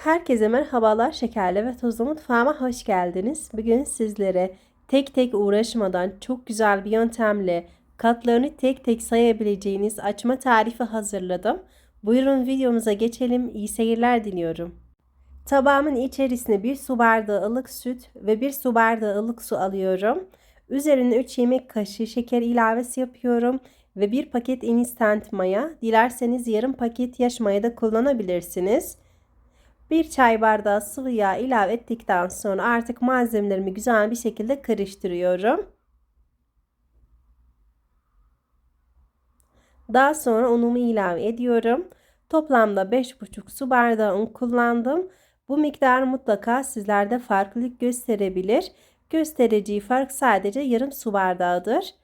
Herkese merhabalar şekerli ve tuzlu mutfağıma hoş geldiniz. Bugün sizlere tek tek uğraşmadan çok güzel bir yöntemle katlarını tek tek sayabileceğiniz açma tarifi hazırladım. Buyurun videomuza geçelim. İyi seyirler diliyorum. Tabağımın içerisine bir su bardağı ılık süt ve bir su bardağı ılık su alıyorum. Üzerine 3 yemek kaşığı şeker ilavesi yapıyorum ve bir paket instant maya. Dilerseniz yarım paket yaş maya da kullanabilirsiniz. Bir çay bardağı sıvı yağ ilave ettikten sonra artık malzemelerimi güzel bir şekilde karıştırıyorum. Daha sonra unumu ilave ediyorum. Toplamda 5,5 su bardağı un kullandım. Bu miktar mutlaka sizlerde farklılık gösterebilir. Göstereceği fark sadece yarım su bardağıdır.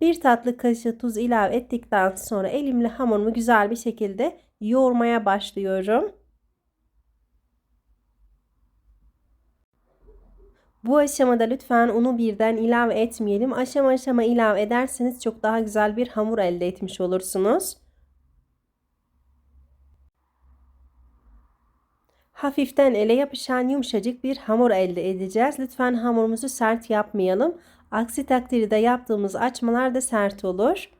Bir tatlı kaşığı tuz ilave ettikten sonra elimle hamurumu güzel bir şekilde yoğurmaya başlıyorum. Bu aşamada lütfen unu birden ilave etmeyelim. Aşama aşama ilave ederseniz çok daha güzel bir hamur elde etmiş olursunuz. Hafiften ele yapışan yumuşacık bir hamur elde edeceğiz. Lütfen hamurumuzu sert yapmayalım. Aksi takdirde yaptığımız açmalar da sert olur.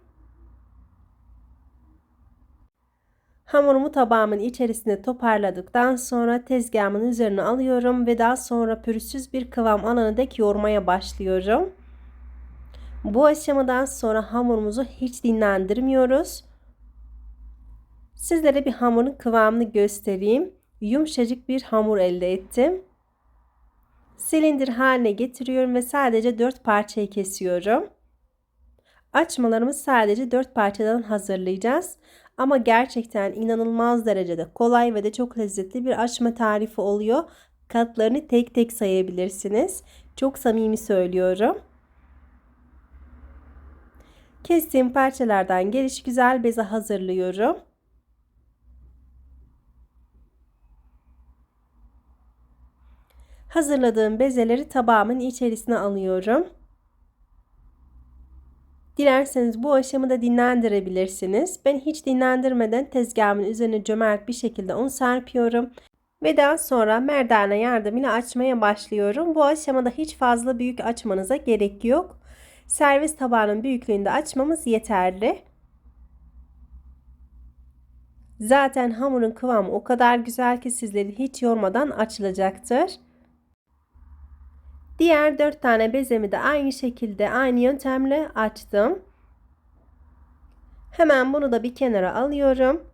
Hamurumu tabağımın içerisine toparladıktan sonra tezgahımın üzerine alıyorum ve daha sonra pürüzsüz bir kıvam alana dek yoğurmaya başlıyorum. Bu aşamadan sonra hamurumuzu hiç dinlendirmiyoruz. Sizlere bir hamurun kıvamını göstereyim. Yumuşacık bir hamur elde ettim. Silindir haline getiriyorum ve sadece 4 parçayı kesiyorum. Açmalarımı sadece 4 parçadan hazırlayacağız. Ama gerçekten inanılmaz derecede kolay ve de çok lezzetli bir açma tarifi oluyor. Katlarını tek tek sayabilirsiniz. Çok samimi söylüyorum. Kestiğim parçalardan geliş güzel beze hazırlıyorum. Hazırladığım bezeleri tabağımın içerisine alıyorum. Dilerseniz bu aşamada dinlendirebilirsiniz. Ben hiç dinlendirmeden tezgahımın üzerine cömert bir şekilde un serpiyorum. Ve daha sonra merdane yardımıyla açmaya başlıyorum. Bu aşamada hiç fazla büyük açmanıza gerek yok. Servis tabağının büyüklüğünde açmamız yeterli. Zaten hamurun kıvamı o kadar güzel ki sizleri hiç yormadan açılacaktır. Diğer 4 tane bezemi de aynı şekilde aynı yöntemle açtım. Hemen bunu da bir kenara alıyorum.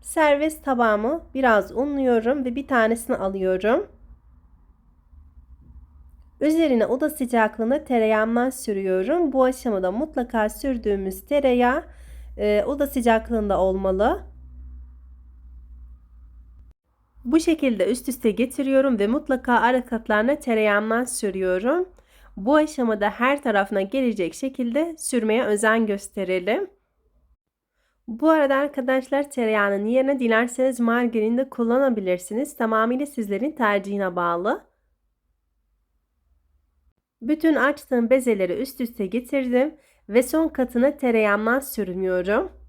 Servis tabağımı biraz unluyorum ve bir tanesini alıyorum. Üzerine oda sıcaklığında tereyağından sürüyorum. Bu aşamada mutlaka sürdüğümüz tereyağı e, oda sıcaklığında olmalı. Bu şekilde üst üste getiriyorum ve mutlaka ara katlarına tereyağından sürüyorum. Bu aşamada her tarafına gelecek şekilde sürmeye özen gösterelim. Bu arada arkadaşlar tereyağının yerine dilerseniz margarin de kullanabilirsiniz. Tamamıyla sizlerin tercihine bağlı. Bütün açtığım bezeleri üst üste getirdim ve son katına tereyağından sürmüyorum.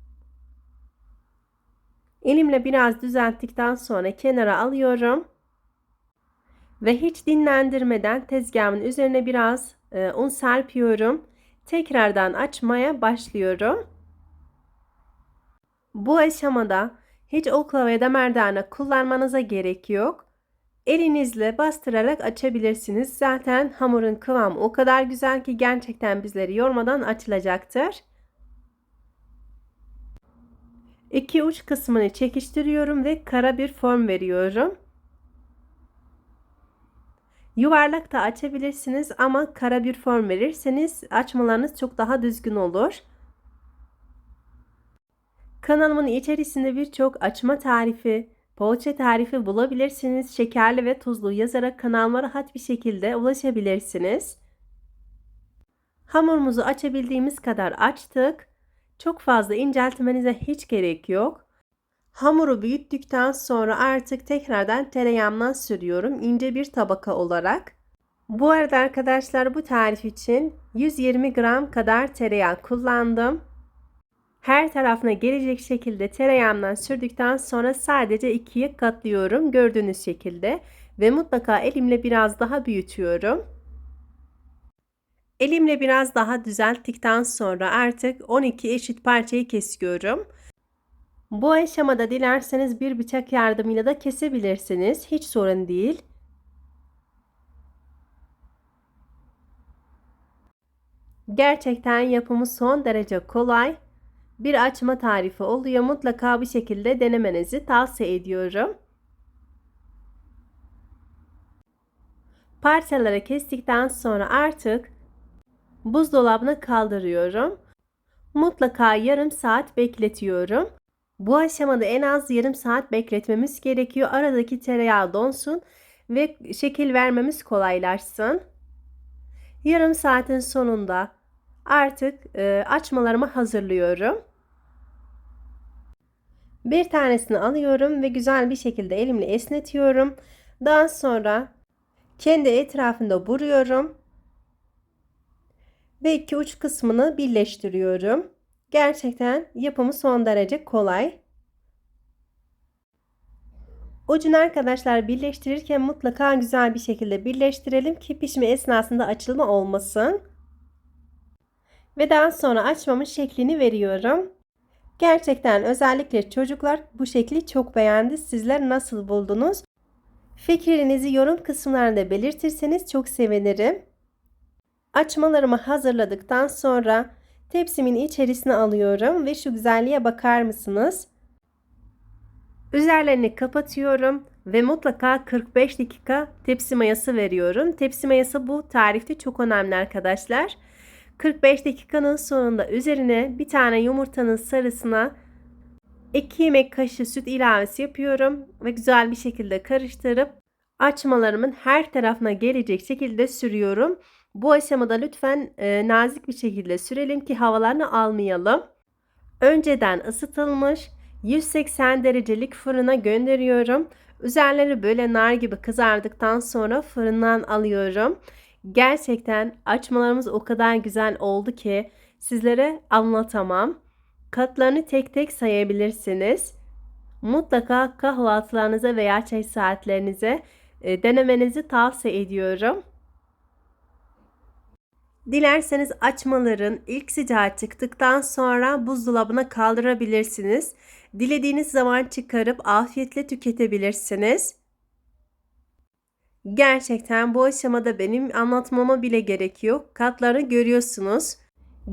Elimle biraz düzelttikten sonra kenara alıyorum. Ve hiç dinlendirmeden tezgahımın üzerine biraz e, un serpiyorum. Tekrardan açmaya başlıyorum. Bu aşamada hiç oklava ya da merdane kullanmanıza gerek yok. Elinizle bastırarak açabilirsiniz. Zaten hamurun kıvamı o kadar güzel ki gerçekten bizleri yormadan açılacaktır. İki uç kısmını çekiştiriyorum ve kara bir form veriyorum. Yuvarlak da açabilirsiniz ama kara bir form verirseniz açmalarınız çok daha düzgün olur. Kanalımın içerisinde birçok açma tarifi, poğaça tarifi bulabilirsiniz. Şekerli ve tuzlu yazarak kanalıma rahat bir şekilde ulaşabilirsiniz. Hamurumuzu açabildiğimiz kadar açtık. Çok fazla inceltmenize hiç gerek yok. Hamuru büyüttükten sonra artık tekrardan tereyağımdan sürüyorum ince bir tabaka olarak. Bu arada arkadaşlar bu tarif için 120 gram kadar tereyağı kullandım. Her tarafına gelecek şekilde tereyağımdan sürdükten sonra sadece ikiye katlıyorum gördüğünüz şekilde ve mutlaka elimle biraz daha büyütüyorum. Elimle biraz daha düzelttikten sonra artık 12 eşit parçayı kesiyorum. Bu aşamada dilerseniz bir bıçak yardımıyla da kesebilirsiniz. Hiç sorun değil. Gerçekten yapımı son derece kolay. Bir açma tarifi oluyor. Mutlaka bir şekilde denemenizi tavsiye ediyorum. Parçaları kestikten sonra artık buzdolabına kaldırıyorum. Mutlaka yarım saat bekletiyorum. Bu aşamada en az yarım saat bekletmemiz gerekiyor. Aradaki tereyağı donsun ve şekil vermemiz kolaylaşsın. Yarım saatin sonunda artık e, açmalarımı hazırlıyorum. Bir tanesini alıyorum ve güzel bir şekilde elimle esnetiyorum. Daha sonra kendi etrafında vuruyorum. Ve iki uç kısmını birleştiriyorum. Gerçekten yapımı son derece kolay. Ucunu arkadaşlar birleştirirken mutlaka güzel bir şekilde birleştirelim ki pişme esnasında açılma olmasın. Ve daha sonra açmamın şeklini veriyorum. Gerçekten özellikle çocuklar bu şekli çok beğendi. Sizler nasıl buldunuz? Fikrinizi yorum kısımlarında belirtirseniz çok sevinirim. Açmalarımı hazırladıktan sonra tepsimin içerisine alıyorum ve şu güzelliğe bakar mısınız? Üzerlerini kapatıyorum ve mutlaka 45 dakika tepsi mayası veriyorum. Tepsi mayası bu tarifte çok önemli arkadaşlar. 45 dakikanın sonunda üzerine bir tane yumurtanın sarısına 2 yemek kaşığı süt ilavesi yapıyorum ve güzel bir şekilde karıştırıp açmalarımın her tarafına gelecek şekilde sürüyorum. Bu aşamada lütfen e, nazik bir şekilde sürelim ki havalarını almayalım. Önceden ısıtılmış 180 derecelik fırına gönderiyorum. Üzerleri böyle nar gibi kızardıktan sonra fırından alıyorum. Gerçekten açmalarımız o kadar güzel oldu ki sizlere anlatamam. Katlarını tek tek sayabilirsiniz. Mutlaka kahvaltılarınıza veya çay saatlerinize e, denemenizi tavsiye ediyorum. Dilerseniz açmaların ilk sıcağı çıktıktan sonra buzdolabına kaldırabilirsiniz. Dilediğiniz zaman çıkarıp afiyetle tüketebilirsiniz. Gerçekten bu aşamada benim anlatmama bile gerek yok. Katlarını görüyorsunuz.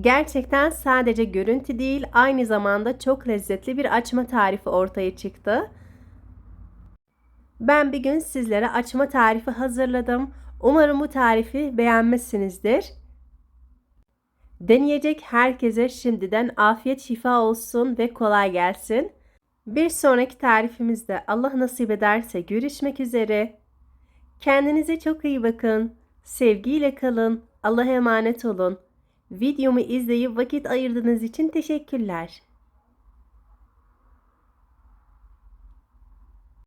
Gerçekten sadece görüntü değil aynı zamanda çok lezzetli bir açma tarifi ortaya çıktı. Ben bir gün sizlere açma tarifi hazırladım. Umarım bu tarifi beğenmişsinizdir. Deneyecek herkese şimdiden afiyet şifa olsun ve kolay gelsin. Bir sonraki tarifimizde Allah nasip ederse görüşmek üzere. Kendinize çok iyi bakın. Sevgiyle kalın. Allah'a emanet olun. Videomu izleyip vakit ayırdığınız için teşekkürler.